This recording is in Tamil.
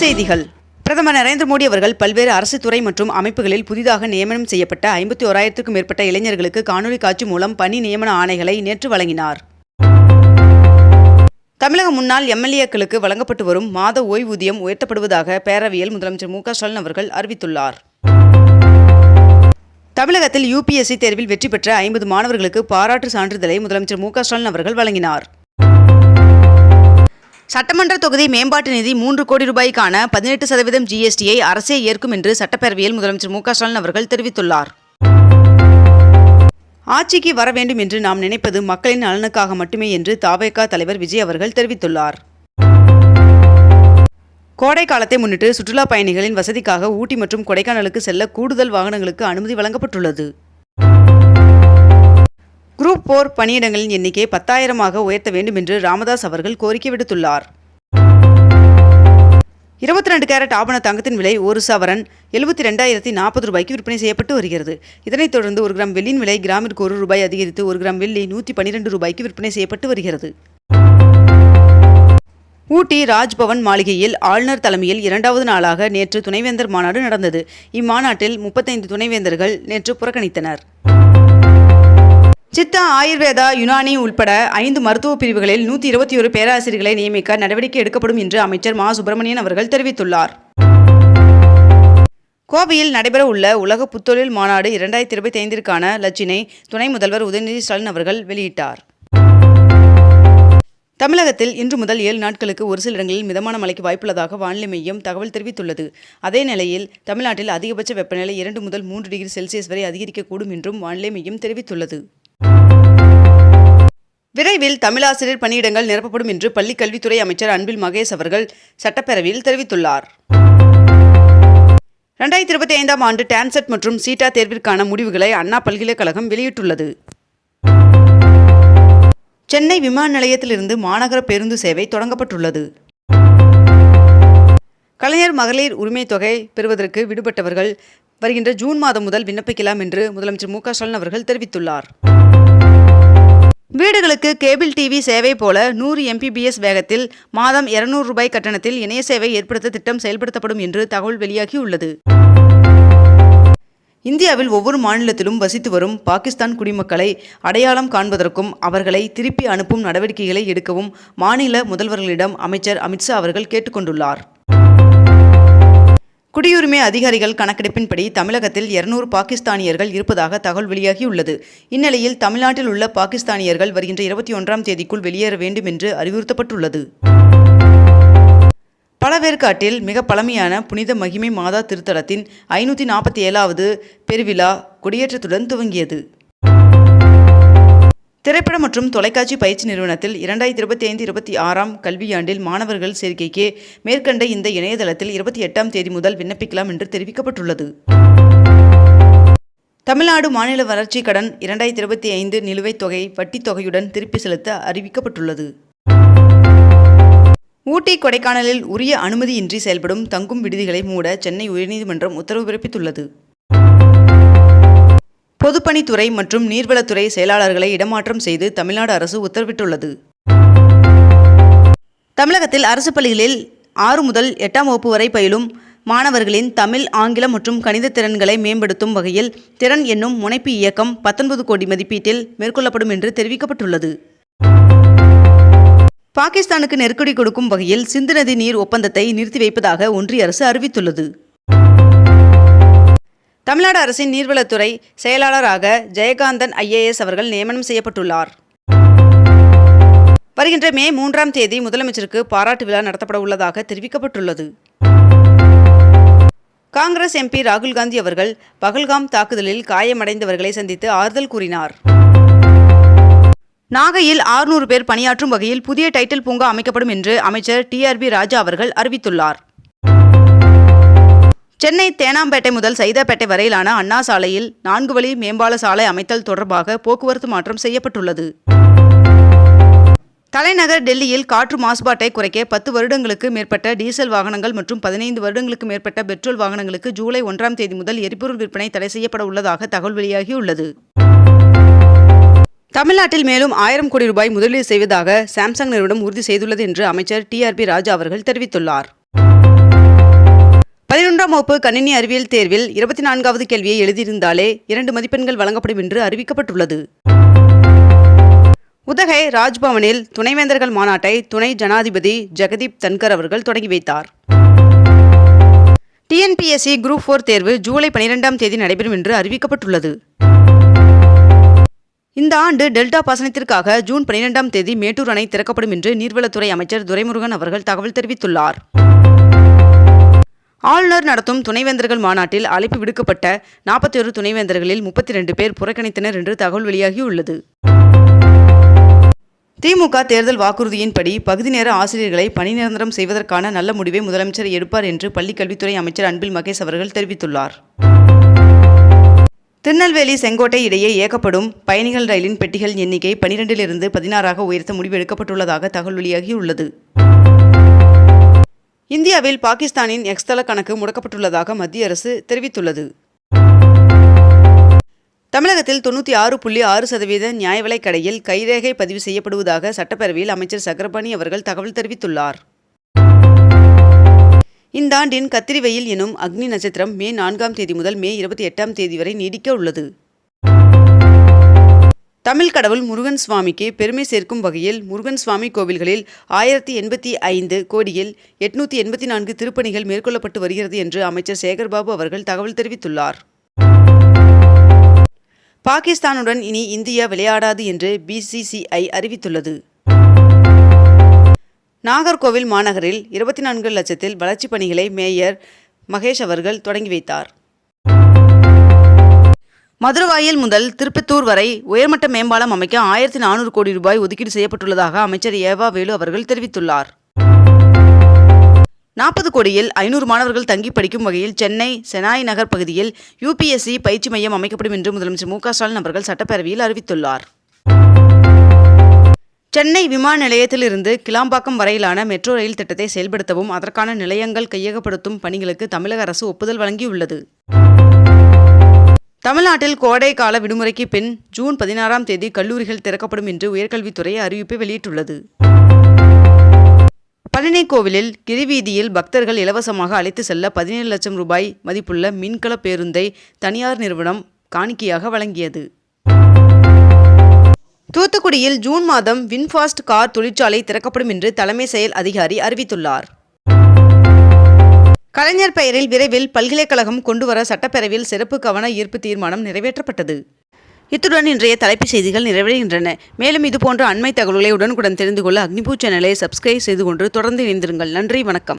செய்திகள். பிரதமர் நரேந்திர மோடி அவர்கள் பல்வேறு அரசு துறை மற்றும் அமைப்புகளில் புதிதாக நியமனம் செய்யப்பட்ட ஐம்பத்தி ஓராயிரத்துக்கும் மேற்பட்ட இளைஞர்களுக்கு காணொலி காட்சி மூலம் பணி நியமன ஆணைகளை நேற்று வழங்கினார். தமிழக முன்னாள் எம்எல்ஏக்களுக்கு வழங்கப்பட்டு வரும் மாத ஓய்வூதியம் உயர்த்தப்படுவதாக பேரவையில் முதலமைச்சர் மு க ஸ்டாலின் அவர்கள் அறிவித்துள்ளார். தமிழகத்தில் யுபிஎஸ்சி தேர்வில் வெற்றி பெற்ற ஐம்பது மாணவர்களுக்கு பாராட்டு சான்றிதழை முதலமைச்சர் மு க ஸ்டாலின் அவர்கள் வழங்கினார். சட்டமன்ற தொகுதி மேம்பாட்டு நிதி மூன்று கோடி ரூபாய்க்கான பதினெட்டு சதவீதம் ஜிஎஸ்டியை அரசே ஏற்கும் என்று சட்டப்பேரவையில் முதலமைச்சர் மு ஸ்டாலின் அவர்கள் தெரிவித்துள்ளார். ஆட்சிக்கு வர வேண்டும் என்று நாம் நினைப்பது மக்களின் நலனுக்காக மட்டுமே என்று தாவேகா தலைவர் விஜய் அவர்கள் தெரிவித்துள்ளார். கோடை காலத்தை முன்னிட்டு சுற்றுலா பயணிகளின் வசதிக்காக ஊட்டி மற்றும் கொடைக்கானலுக்கு செல்ல கூடுதல் வாகனங்களுக்கு அனுமதி வழங்கப்பட்டுள்ளது. குரூப் போர் பணியிடங்களின் எண்ணிக்கை பத்தாயிரமாக உயர்த்த வேண்டும் என்று ராமதாஸ் அவர்கள் கோரிக்கை விடுத்துள்ளார். இருபத்தி ரெண்டு கேரட் ஆபண தங்கத்தின் விலை ஒரு சவரன் எழுபத்தி ரெண்டாயிரத்தி நாற்பது ரூபாய்க்கு விற்பனை செய்யப்பட்டு வருகிறது. இதனைத் தொடர்ந்து ஒரு கிராம் வெள்ளியின் விலை கிராமிற்கு ஒரு ரூபாய் அதிகரித்து ஒரு கிராம் வெள்ளி நூற்றி பன்னிரெண்டு ரூபாய்க்கு விற்பனை செய்யப்பட்டு வருகிறது. ஊட்டி ராஜ்பவன் மாளிகையில் ஆளுநர் தலைமையில் இரண்டாவது நாளாக நேற்று துணைவேந்தர் மாநாடு நடந்தது. இம்மாநாட்டில் முப்பத்தைந்து துணைவேந்தர்கள் நேற்று புறக்கணித்தனர். சித்தா ஆயுர்வேதா யுனானி உள்பட ஐந்து மருத்துவ பிரிவுகளில் நூற்றி இருபத்தி ஒரு பேராசிரியர்களை நியமிக்க நடவடிக்கை எடுக்கப்படும் என்று அமைச்சர் மா. சுப்பிரமணியன் அவர்கள் தெரிவித்துள்ளார். கோவையில் நடைபெற உள்ள உலக புத்தொழில் மாநாடு இரண்டாயிரத்தி இருபத்தி ஐந்திற்கான லட்சினை துணை முதல்வர் உதயநிதி ஸ்டாலின் அவர்கள் வெளியிட்டார். தமிழகத்தில் இன்று முதல் ஏழு நாட்களுக்கு ஒரு சில இடங்களில் மிதமான மழைக்கு வாய்ப்புள்ளதாக வானிலை மையம் தகவல் தெரிவித்துள்ளது. அதே நிலையில் தமிழ்நாட்டில் அதிகபட்ச வெப்பநிலை இரண்டு முதல் மூன்று டிகிரி செல்சியஸ் வரை அதிகரிக்கக்கூடும் என்றும் வானிலை மையம் தெரிவித்துள்ளது. விரைவில் தமிழாசிரியர் பணியிடங்கள் நிரப்பப்படும் என்று பள்ளிக் கல்வித்துறை அமைச்சர் அன்பில் மகேஷ் அவர்கள் சட்டப்பேரவையில் தெரிவித்துள்ளார். ரெண்டாயிரத்தி இருபத்தி ஐந்தாம் ஆண்டு டான்செட் மற்றும் சீட்டா தேர்விற்கான முடிவுகளை அண்ணா பல்கலைக்கழகம் வெளியிட்டுள்ளது. சென்னை விமான நிலையத்திலிருந்து மாநகர பேருந்து சேவை தொடங்கப்பட்டுள்ளது. கலைஞர் மகளிர் உரிமை தொகை பெறுவதற்கு விடுபட்டவர்கள் வருகின்ற ஜூன் மாதம் முதல் விண்ணப்பிக்கலாம் என்று முதலமைச்சர் மு க ஸ்டாலின் அவர்கள் தெரிவித்துள்ளார். வீடுகளுக்கு கேபிள் டிவி சேவை போல நூறு எம்பிபிஎஸ் வேகத்தில் மாதம் இருநூறு ரூபாய் கட்டணத்தில் இணைய சேவை ஏற்படுத்த திட்டம் செயல்படுத்தப்படும் என்று தகவல் வெளியாகியுள்ளது இந்தியாவில் ஒவ்வொரு மாநிலத்திலும் வசித்து வரும் பாகிஸ்தான் குடிமக்களை அடையாளம் காண்பதற்கும் அவர்களை திருப்பி அனுப்பும் நடவடிக்கைகளை எடுக்கவும் மாநில முதல்வர்களிடம் அமைச்சர் அமித்ஷா அவர்கள் கேட்டுக்கொண்டுள்ளார். குடியுரிமை அதிகாரிகள் கணக்கெடுப்பின்படி தமிழகத்தில் இருநூறு பாகிஸ்தானியர்கள் இருப்பதாக தகவல் வெளியாகியுள்ளது. இந்நிலையில் தமிழ்நாட்டில் உள்ள பாகிஸ்தானியர்கள் வருகின்ற இருபத்தி ஒன்றாம் தேதிக்குள் வெளியேற வேண்டும் என்று அறிவுறுத்தப்பட்டுள்ளது. பழவேற்காட்டில் மிக பழமையான புனித மகிமை மாதா திருத்தலத்தின் ஐநூற்றி நாற்பத்தி ஏழாவது பெருவிழா கொடியேற்றத்துடன் துவங்கியது. திரைப்பட மற்றும் தொலைக்காட்சி பயிற்சி நிறுவனத்தில் இரண்டாயிரத்தி இருபத்தி ஐந்து இருபத்தி ஆறாம் கல்வியாண்டில் மாணவர்கள் சேர்க்கைக்கு மேற்கண்ட இந்த இணையதளத்தில் இருபத்தி எட்டாம் தேதி முதல் விண்ணப்பிக்கலாம் என்று தெரிவிக்கப்பட்டுள்ளது. தமிழ்நாடு மாநில வளர்ச்சி கடன் இரண்டாயிரத்தி இருபத்தி ஐந்து நிலுவைத் தொகை வட்டித் தொகையுடன் திருப்பி செலுத்த அறிவிக்கப்பட்டுள்ளது. ஊட்டி கொடைக்கானலில் உரிய அனுமதியின்றி செயல்படும் தங்கும் விடுதிகளை மூட சென்னை உயர்நீதிமன்றம் உத்தரவு பிறப்பித்துள்ளது. பொதுப்பணித்துறை மற்றும் நீர்வளத்துறை செயலாளர்களை இடமாற்றம் செய்து தமிழ்நாடு அரசு உத்தரவிட்டுள்ளது. தமிழகத்தில் அரசு பள்ளிகளில் ஆறு முதல் எட்டாம் வகுப்பு வரை பயிலும் மாணவர்களின் தமிழ் ஆங்கிலம் மற்றும் கணித திறன்களை மேம்படுத்தும் வகையில் திறன் என்னும் முனைப்பு இயக்கம் பத்தொன்பது கோடி மதிப்பீட்டில் மேற்கொள்ளப்படும் என்று தெரிவிக்கப்பட்டுள்ளது. பாகிஸ்தானுக்கு நெருக்கடி கொடுக்கும் வகையில் சிந்து நதி நீர் ஒப்பந்தத்தை நிறுத்தி வைப்பதாக ஒன்றிய அரசு அறிவித்துள்ளது. தமிழ்நாடு அரசின் நீர்வளத்துறை செயலாளராக ஜெயகாந்தன் ஐஏஎஸ் அவர்கள் நியமனம் செய்யப்பட்டுள்ளார். வருகின்ற மே மூன்றாம் தேதி முதலமைச்சருக்கு பாராட்டு விழா நடத்தப்பட உள்ளதாக தெரிவிக்கப்பட்டுள்ளது. காங்கிரஸ் எம்பி ராகுல் காந்தி அவர்கள் பகல்காம் தாக்குதலில் காயமடைந்தவர்களை சந்தித்து ஆறுதல் கூறினார். நாகையில் ஆறுநூறு பேர் பணியாற்றும் வகையில் புதிய டைட்டில் பூங்கா அமைக்கப்படும் என்று அமைச்சர் டிஆர்பி ராஜா அவர்கள் அறிவித்துள்ளார். சென்னை தேனாம்பேட்டை முதல் சைதாப்பேட்டை வரையிலான அண்ணா சாலையில் நான்கு வழி மேம்பால சாலை அமைத்தல் தொடர்பாக போக்குவரத்து மாற்றம் செய்யப்பட்டுள்ளது. தலைநகர் டெல்லியில் காற்று மாசுபாட்டை குறைக்க பத்து வருடங்களுக்கு மேற்பட்ட டீசல் வாகனங்கள் மற்றும் பதினைந்து வருடங்களுக்கு மேற்பட்ட பெட்ரோல் வாகனங்களுக்கு ஜூலை ஒன்றாம் தேதி முதல் எரிபொருள் விற்பனை தடை செய்யப்பட உள்ளதாக தகவல் வெளியாகியுள்ளது. தமிழ்நாட்டில் மேலும் ஆயிரம் கோடி ரூபாய் முதலீடு செய்வதாக சாம்சங் நிறுவனம் உறுதி செய்துள்ளது என்று அமைச்சர் டிஆர்பி ராஜா அவர்கள் தெரிவித்துள்ளார். பதினொன்றாம் வகுப்பு கணினி அறிவியல் தேர்வில் இருபத்தி நான்காவது கேள்வியை எழுதியிருந்தாலே இரண்டு மதிப்பெண்கள் வழங்கப்படும் என்று அறிவிக்கப்பட்டுள்ளது. உதகை ராஜ்பவனில் துணைவேந்தர்கள் மாநாட்டை துணை ஜனாதிபதி ஜெகதீப் தன்கர் அவர்கள் தொடங்கி வைத்தார். டிஎன்பிஎஸ்சி குரூப் ஃபோர் தேர்வு ஜூலை பனிரெண்டாம் தேதி நடைபெறும் என்று அறிவிக்கப்பட்டுள்ளது. இந்த ஆண்டு டெல்டா பாசனத்திற்காக ஜூன் பனிரெண்டாம் தேதி மேட்டூர் அணை திறக்கப்படும் என்று நீர்வளத்துறை அமைச்சர் துரைமுருகன் அவர்கள் தகவல் தெரிவித்துள்ளார். ஆளுநர் நடத்தும் துணைவேந்தர்கள் மாநாட்டில் அழைப்பு விடுக்கப்பட்ட நாற்பத்தி ஒரு துணைவேந்தர்களில் முப்பத்தி ரெண்டு பேர் புறக்கணித்தனர் என்று தகவல் வெளியாகியுள்ளது. திமுக தேர்தல் வாக்குறுதியின்படி பகுதி நேர ஆசிரியர்களை பணி நிரந்தரம் செய்வதற்கான நல்ல முடிவை முதலமைச்சர் எடுப்பார் என்று பள்ளிக்கல்வித்துறை அமைச்சர் அன்பில் மகேஷ் அவர்கள் தெரிவித்துள்ளார். திருநெல்வேலி செங்கோட்டை இடையே இயக்கப்படும் பயணிகள் ரயிலின் பெட்டிகள் எண்ணிக்கை பனிரெண்டிலிருந்து பதினாறாக உயர்த்த முடிவு எடுக்கப்பட்டுள்ளதாக தகவல் வெளியாகியுள்ளது. இந்தியாவில் பாகிஸ்தானின் எக்ஸ்தல கணக்கு முடக்கப்பட்டுள்ளதாக மத்திய அரசு தெரிவித்துள்ளது. தமிழகத்தில் தொண்ணூற்றி ஆறு புள்ளி ஆறு சதவீத நியாயவிலைக் கடையில் கைரேகை பதிவு செய்யப்படுவதாக சட்டப்பேரவையில் அமைச்சர் சக்கரபாணி அவர்கள் தகவல் தெரிவித்துள்ளார். இந்த ஆண்டின் கத்திரி வெயில் எனும் அக்னி நட்சத்திரம் மே நான்காம் தேதி முதல் மே இருபத்தி எட்டாம் தேதி வரை நீடிக்க உள்ளது. தமிழ் கடவுள் முருகன் சுவாமிக்கு பெருமை சேர்க்கும் வகையில் முருகன் சுவாமி கோவில்களில் ஆயிரத்தி எண்பத்தி ஐந்து கோடியில் எட்நூத்தி எண்பத்தி நான்கு திருப்பணிகள் மேற்கொள்ளப்பட்டு வருகிறது என்று அமைச்சர் சேகர்பாபு அவர்கள் தகவல் தெரிவித்துள்ளார். பாகிஸ்தானுடன் இனி இந்தியா விளையாடாது என்று பிசிசிஐ அறிவித்துள்ளது. நாகர்கோவில் மாநகரில் இருபத்தி நான்கு லட்சத்தில் வளர்ச்சிப் பணிகளை மேயர் மகேஷ் அவர்கள் தொடங்கி வைத்தார். மதுரவாயில் முதல் திருப்பத்தூர் வரை உயர்மட்ட மேம்பாலம் அமைக்க ஆயிரத்தி நானூறு கோடி ரூபாய் ஒதுக்கீடு செய்யப்பட்டுள்ளதாக அமைச்சர் ஏவா வேலு அவர்கள் தெரிவித்துள்ளார். நாற்பது கோடியில் ஐநூறு மாணவர்கள் தங்கி படிக்கும் வகையில் சென்னை செனாய் நகர் பகுதியில் யுபிஎஸ்சி பயிற்சி மையம் அமைக்கப்படும் என்று முதலமைச்சர் மு க ஸ்டாலின் அவர்கள் சட்டப்பேரவையில் அறிவித்துள்ளார். சென்னை விமான நிலையத்திலிருந்து கிளாம்பாக்கம் வரையிலான மெட்ரோ ரயில் திட்டத்தை செயல்படுத்தவும் அதற்கான நிலையங்கள் கையகப்படுத்தும் பணிகளுக்கு தமிழக அரசு ஒப்புதல் வழங்கியுள்ளது. தமிழ்நாட்டில் கோடை கால விடுமுறைக்கு பின் ஜூன் பதினாறாம் தேதி கல்லூரிகள் திறக்கப்படும் என்று உயர்கல்வித்துறை அறிவிப்பை வெளியிட்டுள்ளது. பழனி கோவிலில் கிரிவீதியில் பக்தர்கள் இலவசமாக அழைத்து செல்ல பதினேழு லட்சம் ரூபாய் மதிப்புள்ள மின்கல பேருந்தை தனியார் நிறுவனம் காணிக்கையாக வழங்கியது. தூத்துக்குடியில் ஜூன் மாதம் வின்ஃபாஸ்ட் கார் தொழிற்சாலை திறக்கப்படும் என்று தலைமை செயல் அதிகாரி அறிவித்துள்ளார். கலைஞர் பெயரில் விரைவில் பல்கலைக்கழகம் கொண்டுவர சட்டப்பேரவையில் சிறப்பு கவன ஈர்ப்பு தீர்மானம் நிறைவேற்றப்பட்டது. இத்துடன் இன்றைய தலைப்புச் செய்திகள் நிறைவடைகின்றன. மேலும் இதுபோன்ற அண்மை தகவல்களை உடனுக்குடன் தெரிந்து கொள்ள அக்னிபூ சேனலை சப்ஸ்கிரைப் செய்து கொண்டு தொடர்ந்து இணைந்திருங்கள். நன்றி வணக்கம்.